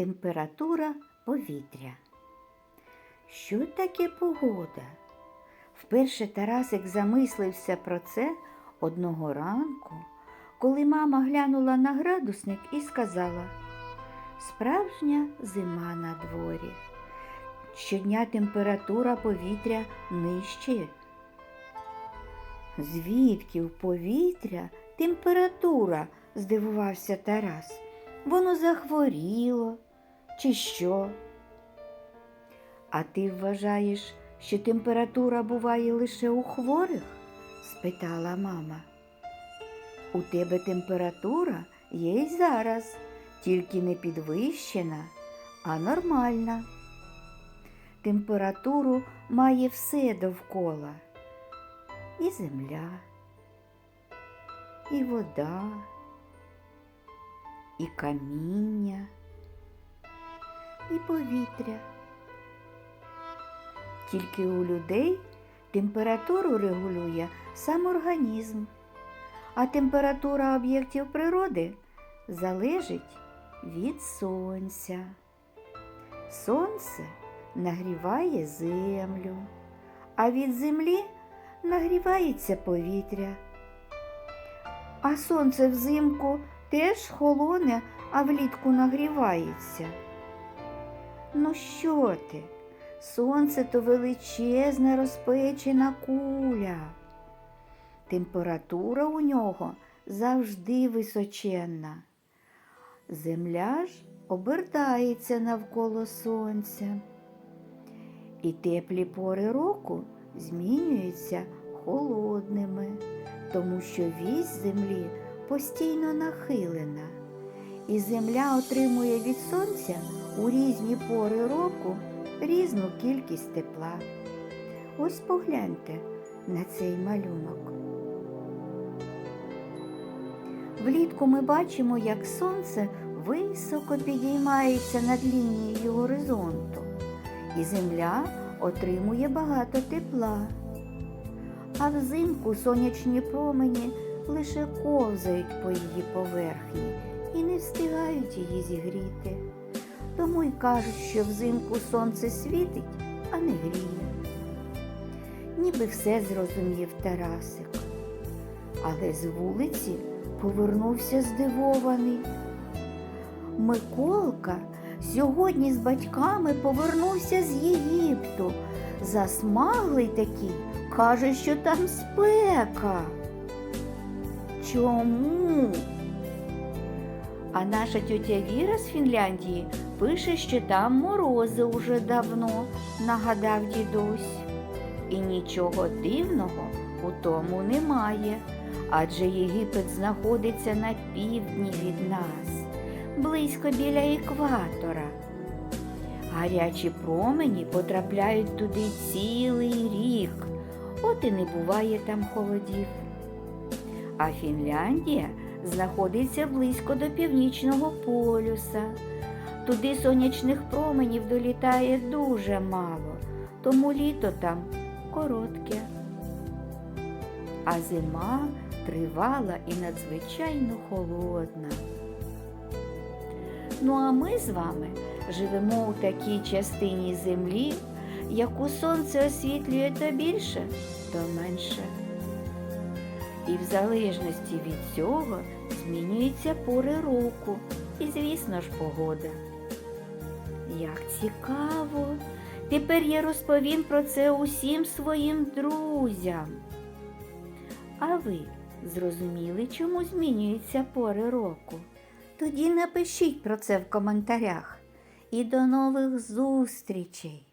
Температура повітря. Що таке погода? Вперше Тарасик замислився про це одного ранку, коли мама глянула на градусник і сказала Справжня зима на дворі. Щодня температура повітря нижче. Звідки в повітря температура? здивувався Тарас. Воно захворіло, чи що? А ти вважаєш, що температура буває лише у хворих? спитала мама. У тебе температура є й зараз, тільки не підвищена, а нормальна. Температуру має все довкола. І земля, і вода, і каміння, і повітря. Тільки у людей температуру регулює сам організм, а температура об'єктів природи залежить від сонця. Сонце нагріває землю, а від землі нагрівається повітря. А сонце взимку теж холоне, а влітку нагрівається. Ну що ти? Сонце то величезна розпечена куля. Температура у нього завжди височенна. Земля ж обертається навколо сонця. І теплі пори року змінюються холодними, тому що вісь землі постійно нахилена, і земля отримує від сонця у різні пори року різну кількість тепла. Ось погляньте на цей малюнок. Влітку ми бачимо, як сонце високо підіймається над лінією горизонту, і земля отримує багато тепла. А взимку сонячні промені лише ковзають по її поверхні і не встигають її зігріти. Тому й кажуть, що взимку сонце світить, а не гріє. Ніби все зрозумів Тарасик. Але з вулиці повернувся здивований. Миколка сьогодні з батьками повернувся з Єгипту. Засмаглий такий, каже, що там спека. Чому? А наша тьотя Віра з Фінляндії пише, що там морози уже давно, нагадав дідусь. І нічого дивного у тому немає, адже Єгипет знаходиться на півдні від нас, близько біля екватора. Гарячі промені потрапляють туди цілий рік, от і не буває там холодів. А Фінляндія знаходиться близько до північного полюса. Туди сонячних променів долітає дуже мало, тому літо там коротке. А зима тривала і надзвичайно холодна. Ну а ми з вами живемо у такій частині землі, яку сонце освітлює то більше, то менше. І в залежності від цього змінюються пори року і, звісно ж, погода. Як цікаво! Тепер я розповім про це усім своїм друзям. А ви зрозуміли, чому змінюються пори року? Тоді напишіть про це в коментарях. І до нових зустрічей!